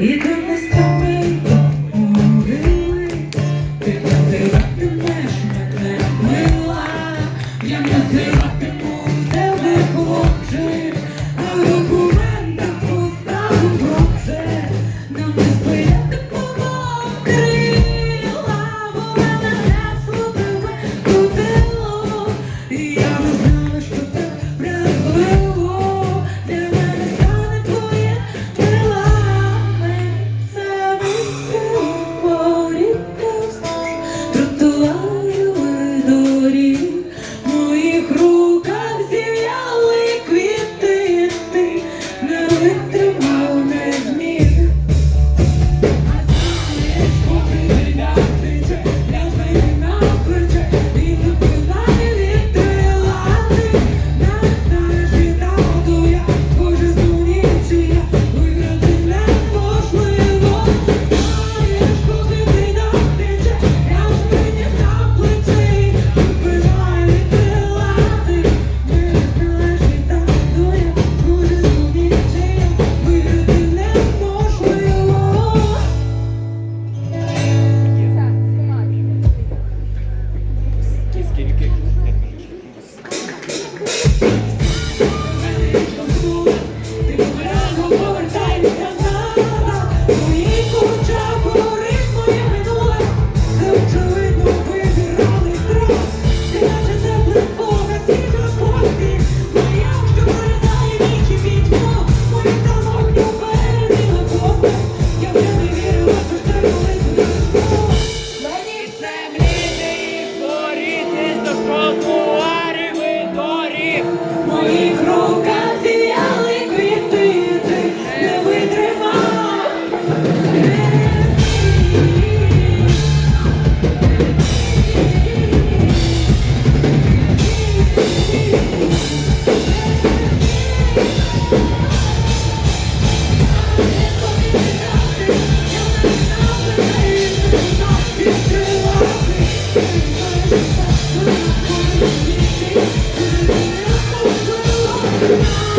Ідем не тобі до морили, ти називатимеш мене мила, я називатиму.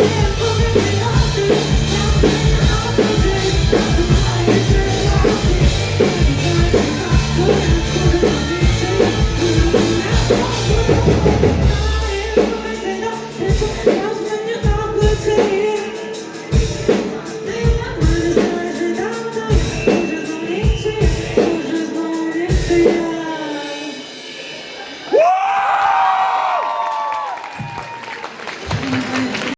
Thank you.